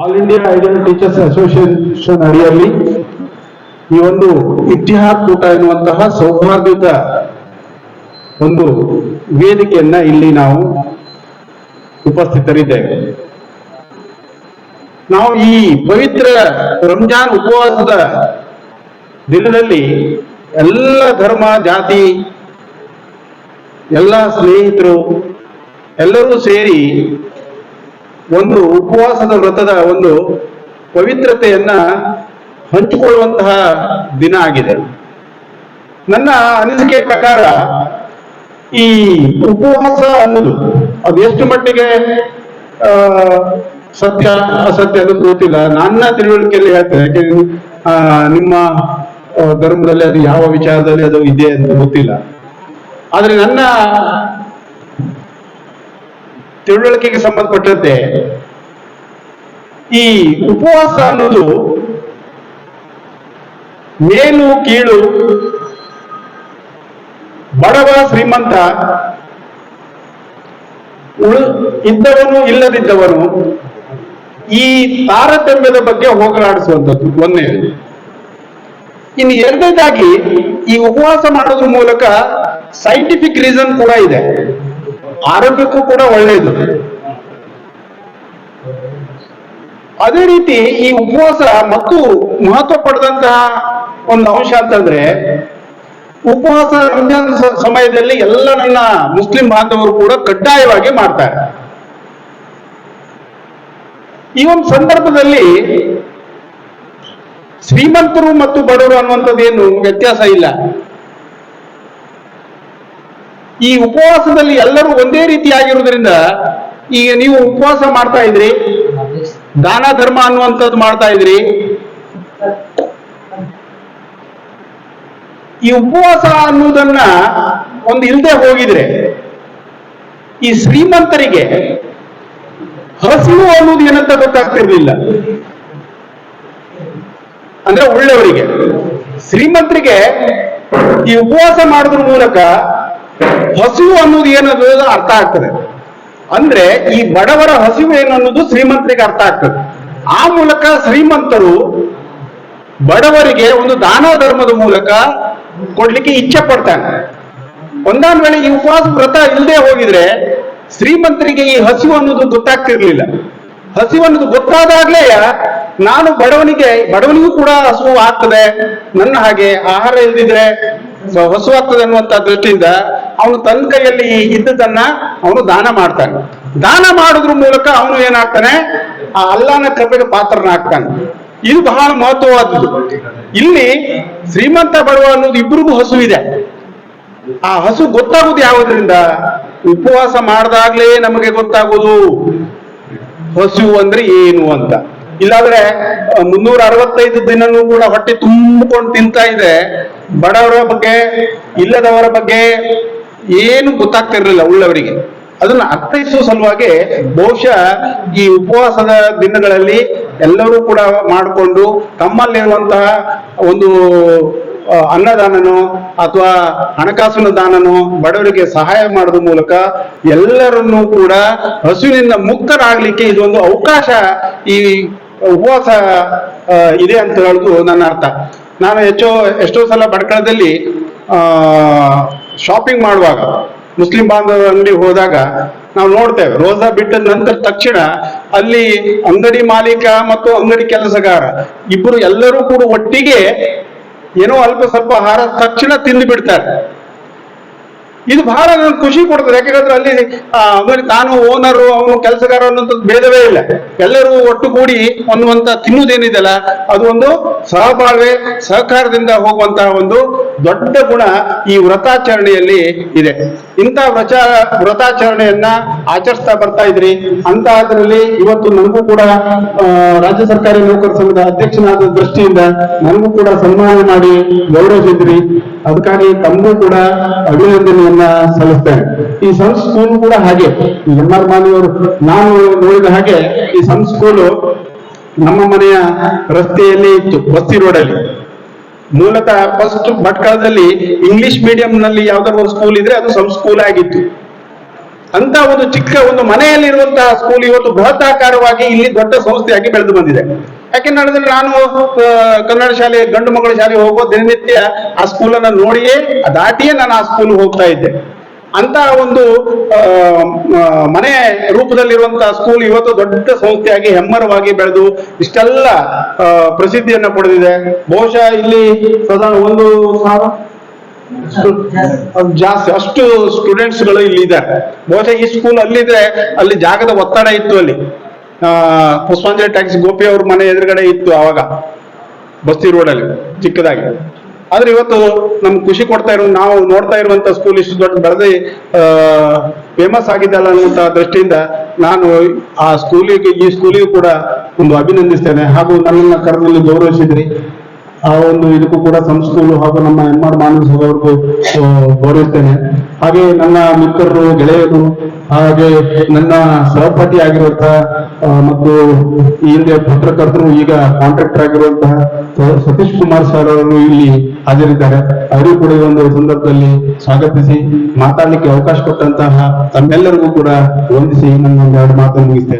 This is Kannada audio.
All India ideal teachers association ಅಡಿಯಲ್ಲಿ ಈ ಒಂದು ಇತಿಹಾಸ ಕೂಟ ಎನ್ನುವಂತಹ ಸೌಹಾರ್ದಯುತ ಒಂದು ವೇದಿಕೆಯನ್ನ ಇಲ್ಲಿ ನಾವು ಉಪಸ್ಥಿತರಿದ್ದೇವೆ. ನಾವು ಈ ಪವಿತ್ರ ರಂಜಾನ್ ಉಪವಾಸದ ದಿನದಲ್ಲಿ ಎಲ್ಲ ಧರ್ಮ, ಜಾತಿ, ಎಲ್ಲ ಸ್ನೇಹಿತರು ಎಲ್ಲರೂ ಸೇರಿ ಒಂದು ಉಪವಾಸದ ವ್ರತದ ಒಂದು ಪವಿತ್ರತೆಯನ್ನ ಹಂಚಿಕೊಳ್ಳುವಂತಹ ದಿನ ಆಗಿದೆ. ನನ್ನ ಅನಿಸಿಕೆ ಪ್ರಕಾರ ಈ ಉಪವಾಸ ಅನ್ನೋದು ಅದು ಎಷ್ಟು ಮಟ್ಟಿಗೆ ಸತ್ಯ, ಅಸತ್ಯ ಅನ್ನೋದು ಗೊತ್ತಿಲ್ಲ. ನನ್ನ ತಿಳುವಳಿಕೆಯಲ್ಲಿ ಹೇಳ್ತೇನೆ, ಯಾಕೆ ನಿಮ್ಮ ಧರ್ಮದಲ್ಲಿ ಅದು ಯಾವ ವಿಚಾರದಲ್ಲಿ ಅದು ಇದೆ ಅಂತ ಗೊತ್ತಿಲ್ಲ. ಆದ್ರೆ ನನ್ನ ತಿಳುವಳಿಕೆಗೆ ಸಂಬಂಧಪಟ್ಟಂತೆ ಈ ಉಪವಾಸ ಅನ್ನೋದು ಮೇಲು, ಕೀಳು ಬಡವ ಶ್ರೀಮಂತ, ಉಳು ಇದ್ದವನು ಇಲ್ಲದಿದ್ದವನು ಈ ತಾರತಮ್ಯದ ಬಗ್ಗೆ ಹೋಗಲಾಡಿಸುವಂಥದ್ದು ಒಂದೇ ಇನ್ನು ಎರಡನೇದಾಗಿ ಈ ಉಪವಾಸ ಮಾಡೋದ್ರ ಮೂಲಕ ಸೈಂಟಿಫಿಕ್ ರೀಸನ್ ಕೂಡ ಇದೆ. ಆರೋಗ್ಯಕ್ಕೂ ಕೂಡ ಒಳ್ಳೆಯದು ಅದೇ ರೀತಿ ಈ ಉಪವಾಸ ಮತ್ತು ಮಹತ್ವ ಪಡೆದಂತಹ ಒಂದು ಅಂಶ ಅಂತಂದ್ರೆ, ಉಪವಾಸ ರಂಜಾನ್ ಸಮಯದಲ್ಲಿ ಎಲ್ಲ ನನ್ನ ಮುಸ್ಲಿಂ ಬಾಂಧವರು ಕೂಡ ಕಡ್ಡಾಯವಾಗಿ ಮಾಡ್ತಾರೆ. ಈ ಒಂದು ಸಂದರ್ಭದಲ್ಲಿ ಶ್ರೀಮಂತರು ಮತ್ತು ಬಡವರು ಅನ್ನುವಂಥದ್ದು ಏನು ವ್ಯತ್ಯಾಸ ಇಲ್ಲ. ಈ ಉಪವಾಸದಲ್ಲಿ ಎಲ್ಲರೂ ಒಂದೇ ರೀತಿಯಾಗಿರುವುದರಿಂದ ಈಗ ನೀವು ಉಪವಾಸ ಮಾಡ್ತಾ ಇದ್ರಿ, ದಾನ ಧರ್ಮ ಅನ್ನುವಂಥದ್ದು ಮಾಡ್ತಾ ಇದ್ರಿ. ಈ ಉಪವಾಸ ಅನ್ನುವುದನ್ನ ಒಂದು ಇಲ್ಲದೆ ಹೋಗಿದ್ರೆ, ಈ ಶ್ರೀಮಂತರಿಗೆ ಹಸಿವು ಅನ್ನೋದು ಏನಂತ ಗೊತ್ತಾಗ್ತಿರ್ಲಿಲ್ಲ. ಅಂದ್ರೆ ಒಳ್ಳೆಯವರಿಗೆ. ಶ್ರೀಮಂತರಿಗೆ ಈ ಉಪವಾಸ ಮಾಡೋದ್ರ ಮೂಲಕ ಹಸಿವು ಅನ್ನೋದು ಏನದು ಅರ್ಥ ಆಗ್ತದೆ. ಅಂದ್ರೆ ಈ ಬಡವರ ಹಸಿವು ಏನು ಅನ್ನೋದು ಶ್ರೀಮಂತರಿಗೆ ಅರ್ಥ ಆಗ್ತದೆ. ಆ ಮೂಲಕ ಶ್ರೀಮಂತರು ಬಡವರಿಗೆ ಒಂದು ದಾನ ಧರ್ಮದ ಮೂಲಕ ಕೊಡ್ಲಿಕ್ಕೆ ಇಚ್ಛೆ ಪಡ್ತಾನೆ ಒಂದಾದ ವೇಳೆ ಈ ಉಪವಾಸ ವ್ರತ ಇಲ್ಲದೆ ಹೋಗಿದ್ರೆ ಶ್ರೀಮಂತರಿಗೆ ಈ ಹಸಿವು ಅನ್ನೋದು ಗೊತ್ತಾಗ್ತಿರ್ಲಿಲ್ಲ. ಹಸಿವು ಅನ್ನೋದು ಗೊತ್ತಾದಾಗ್ಲೇ ನಾನು ಬಡವನಿಗೆ, ಬಡವನಿಗೂ ಕೂಡ ಹಸಿವು ಆಗ್ತದೆ. ನನ್ನ ಹಾಗೆ ಆಹಾರ ಇಲ್ದಿದ್ರೆ ಹಸುವಾಗ್ತದೆ ಅನ್ನುವಂತ ದೃಷ್ಟಿಯಿಂದ ಅವನು ತನ್ನ ಕೈಯಲ್ಲಿ ಇದ್ದದನ್ನ ಅವನು ದಾನ ಮಾಡ್ತಾನೆ. ದಾನ ಮಾಡೋದ್ರ ಮೂಲಕ ಅವನು ಏನಾಗ್ತಾನೆ? ಆ ಅಲ್ಲಾನ ಕೃಪೆಗೆ ಪಾತ್ರನಾಗ್ತಾನೆ. ಇದು ಬಹಳ ಮಹತ್ವವಾದದ್ದು. ಇಲ್ಲಿ ಶ್ರೀಮಂತ ಬಡವ ಅನ್ನೋದು ಇಬ್ಬರಿಗೂ ಹಸು ಇದೆ. ಆ ಹಸು ಗೊತ್ತಾಗುದು ಯಾವುದ್ರಿಂದ? ಉಪವಾಸ ಮಾಡಿದಾಗ್ಲೇ ನಮಗೆ ಗೊತ್ತಾಗೋದು ಹಸು ಅಂದ್ರೆ ಏನು ಅಂತ. ಇಲ್ಲಾಂದ್ರೆ ಮುನ್ನೂರ ಅರವತ್ತೈದು ದಿನನೂ ಕೂಡ ಹೊಟ್ಟೆ ತುಂಬಿಕೊಂಡು ತಿಂತಾ ಇದೆ. ಬಡವರ ಬಗ್ಗೆ, ಇಲ್ಲದವರ ಬಗ್ಗೆ ಏನು ಗೊತ್ತಾಗ್ತಿರ್ಲಿಲ್ಲ ಉಳ್ಳವರಿಗೆ. ಅದನ್ನ ಅರ್ಥೈಸುವ ಸಲುವಾಗಿ ಬಹುಶಃ ಈ ಉಪವಾಸದ ದಿನಗಳಲ್ಲಿ ಎಲ್ಲರೂ ಕೂಡ ಮಾಡಿಕೊಂಡು ತಮ್ಮಲ್ಲಿರುವಂತಹ ಒಂದು ಆ, ಅನ್ನದಾನನೋ ಅಥವಾ ಹಣಕಾಸಿನ ದಾನನೋ ಬಡವರಿಗೆ ಸಹಾಯ ಮಾಡುವ ಮೂಲಕ ಎಲ್ಲರನ್ನೂ ಕೂಡ ಹಸುವಿನಿಂದ ಮುಕ್ತರಾಗ್ಲಿಕ್ಕೆ ಇದೊಂದು ಅವಕಾಶ ಈ ಉಪವಾಸ ಆ, ಇದೆ ಅಂತ ಹೇಳುದು ನನ್ನ ಅರ್ಥ. ನಾನು ಹೆಚ್ಚು ಎಷ್ಟೋ ಸಲ ಭಟ್ಕಳದಲ್ಲಿ ಶಾಪಿಂಗ್ ಮಾಡುವಾಗ, ಮುಸ್ಲಿಂ ಬಾಂಧವರ ಅಂಗಡಿ ಹೋದಾಗ ನಾವು ನೋಡ್ತೇವೆ, ರೋಜಾ ಬಿಟ್ಟ ನಂತರ ತಕ್ಷಣ ಅಲ್ಲಿ ಅಂಗಡಿ ಮಾಲೀಕ ಮತ್ತು ಅಂಗಡಿ ಕೆಲಸಗಾರ ಇಬ್ಬರು ಎಲ್ಲರೂ ಕೂಡ ಒಟ್ಟಿಗೆ ಏನೋ ಅಲ್ಪ ಸ್ವಲ್ಪ ಆಹಾರ ತಕ್ಷಣ ತಿಂದು ಬಿಡ್ತಾರೆ. ಇದು ಬಹಳ ನನ್ಗೆ ಖುಷಿ ಕೊಡ್ತದೆ. ಯಾಕಂದ್ರೆ ಅಲ್ಲಿ ಆಮೇಲೆ ತಾನು ಓನರು ಅವನು ಕೆಲಸಗಾರ ಅನ್ನೋಂಥದ್ದು ಭೇದವೇ ಇಲ್ಲ. ಎಲ್ಲರೂ ಒಟ್ಟು ಕೂಡಿ ಅನ್ನುವಂತ ತಿನ್ನುವುದೇನಿದೆಯಲ್ಲ ಅದು ಒಂದು ಸಹಬಾಳ್ವೆ, ಸಹಕಾರದಿಂದ ಹೋಗುವಂತಹ ಒಂದು ದೊಡ್ಡ ಗುಣ ಈ ವ್ರತಾಚರಣೆಯಲ್ಲಿ ಇದೆ. ಇಂಥ ವ್ರತ ವ್ರತಾಚರಣೆಯನ್ನ ಆಚರಿಸ್ತಾ ಬರ್ತಾ ಇದ್ರಿ. ಅಂತ ಅದರಲ್ಲಿ ಇವತ್ತು ನನಗೂ ಕೂಡ ರಾಜ್ಯ ಸರ್ಕಾರಿ ನೌಕರ ಸಂಘದ ಅಧ್ಯಕ್ಷನಾದ ದೃಷ್ಟಿಯಿಂದ ನನಗೂ ಕೂಡ ಸನ್ಮಾನ ಮಾಡಿ ಗೌರವಿಸಿದ್ರಿ. ಅದಕ್ಕಾಗಿ ತಮಗೂ ಕೂಡ ಅಭಿನಂದನೆಯನ್ನ ಸಲ್ಲಿಸ್ತೇನೆ. ಈ ಸನ್ ಸ್ಕೂಲ್ ಕೂಡ ಹಾಗೆ. ಎಂ ಆರ್ ಮಾನಿಯವರು ನಾನು ನೋಡಿದ ಹಾಗೆ ಈ ಸನ್ ಸ್ಕೂಲು ನಮ್ಮ ಮನೆಯ ರಸ್ತೆಯಲ್ಲಿ ಇತ್ತು ಬಸ್ತಿ ರೋಡಲ್ಲಿ. ಮೂಲತಃ ಫಸ್ಟ್ ಭಟ್ಕಳದಲ್ಲಿ ಇಂಗ್ಲಿಷ್ ಮೀಡಿಯಂ ನಲ್ಲಿ ಯಾವ್ದಾದ್ರು ಒಂದು ಸ್ಕೂಲ್ ಇದ್ರೆ ಅದು ಸಬ್ ಸ್ಕೂಲ್ ಆಗಿತ್ತು. ಅಂತ ಒಂದು ಚಿಕ್ಕ ಒಂದು ಮನೆಯಲ್ಲಿರುವಂತಹ ಸ್ಕೂಲ್ ಇವತ್ತು ಬೃಹತ್ತಾಕಾರವಾಗಿ ಇಲ್ಲಿ ದೊಡ್ಡ ಸಂಸ್ಥೆಯಾಗಿ ಬೆಳೆದು ಬಂದಿದೆ. ಯಾಕೆ ಹೇಳಿದ್ರೆ ನಾನು ಕನ್ನಡ ಶಾಲೆ ಗಂಡು ಮಕ್ಕಳ ಶಾಲೆ ಹೋಗೋ ದಿನನಿತ್ಯ ಆ ಸ್ಕೂಲನ್ನ ನೋಡಿಯೇ, ದಾಟಿಯೇ ನಾನು ಆ ಸ್ಕೂಲ್ ಹೋಗ್ತಾ ಇದ್ದೆ. ಅಂತ ಒಂದು ಮನೆ ರೂಪದಲ್ಲಿರುವಂತಹ ಸ್ಕೂಲ್ ಇವತ್ತು ದೊಡ್ಡ ಸಂಸ್ಥೆಯಾಗಿ ಹೆಮ್ಮರವಾಗಿ ಬೆಳೆದು ಇಷ್ಟೆಲ್ಲ ಪ್ರಸಿದ್ಧಿಯನ್ನ ಪಡೆದಿದೆ. ಬಹುಶಃ ಇಲ್ಲಿ ಸದಾ ಒಂದು ಜಾಸ್ತಿ, ಅಷ್ಟು ಸ್ಟೂಡೆಂಟ್ಸ್ಗಳು ಇಲ್ಲಿ ಇದೆ ಬಹುಶಃ ಈ ಸ್ಕೂಲ್ ಅಲ್ಲಿದ್ರೆ ಅಲ್ಲಿ ಜಾಗದ ಒತ್ತಡ ಇತ್ತು ಅಲ್ಲಿ. ಪುಷ್ಪಾಂಜಲಿ ಟ್ಯಾಕ್ಸಿ ಗೋಪಿ ಅವ್ರ ಮನೆ ಎದುರುಗಡೆ ಇತ್ತು ಆವಾಗ, ಬಸ್ತಿ ರೋಡಲ್ಲಿ, ಚಿಕ್ಕದಾಗಿ. ಆದ್ರೆ ಇವತ್ತು ನಮ್ಗೆ ಖುಷಿ ಕೊಡ್ತಾ ಇರೋ ನಾವು ನೋಡ್ತಾ ಇರುವಂತ ಸ್ಕೂಲ್ ಇಷ್ಟು ದೊಡ್ಡ ಬೆಳೆದಿ ಫೇಮಸ್ ಆಗಿದ್ದಲ್ಲ ಅನ್ನುವಂತ ದೃಷ್ಟಿಯಿಂದ ನಾನು ಆ ಸ್ಕೂಲಿಗೆ ಈ ಸ್ಕೂಲಿಗೂ ಕೂಡ ಒಂದು ಅಭಿನಂದಿಸ್ತೇನೆ. ಹಾಗೂ ನನ್ನನ್ನು ಕರೆದಲ್ಲಿ ಗೌರವಿಸಿದ್ರಿ. ಆ ಒಂದು ಇದಕ್ಕೂ ಕೂಡ ಸಂಸ್ಥೆಗಳು ಹಾಗೂ ನಮ್ಮ ಎಂ ಆರ್ ಮಾನಸ್ ಅವ್ರಿಗೂ ಗೌರವಿಸ್ತೇನೆ ಹಾಗೆ ನನ್ನ ಮಿತ್ರರು, ಗೆಳೆಯರು, ಹಾಗೆ ನನ್ನ ಸಹಪಾಠಿ ಆಗಿರುವಂತಹ ಮತ್ತು ಈ ಹಿಂದೆ ಪತ್ರಕರ್ತರು, ಈಗ ಕಾಂಟ್ರಾಕ್ಟರ್ ಆಗಿರುವಂತಹ ಸತೀಶ್ ಕುಮಾರ್ ಸರ್ ಅವರು ಇಲ್ಲಿ ಹಾಜರಿದ್ದಾರೆ. ಅವರು ಕೂಡ ಈ ಒಂದು ಸಂದರ್ಭದಲ್ಲಿ ಸ್ವಾಗತಿಸಿ, ಮಾತಾಡಲಿಕ್ಕೆ ಅವಕಾಶ ಕೊಟ್ಟಂತಹ ತಮ್ಮೆಲ್ಲರಿಗೂ ಕೂಡ ವಂದಿಸಿ ನನ್ನ ಒಂದೆರಡು ಮಾತನ್ನು ಮುಗಿಸ್ತೇನೆ.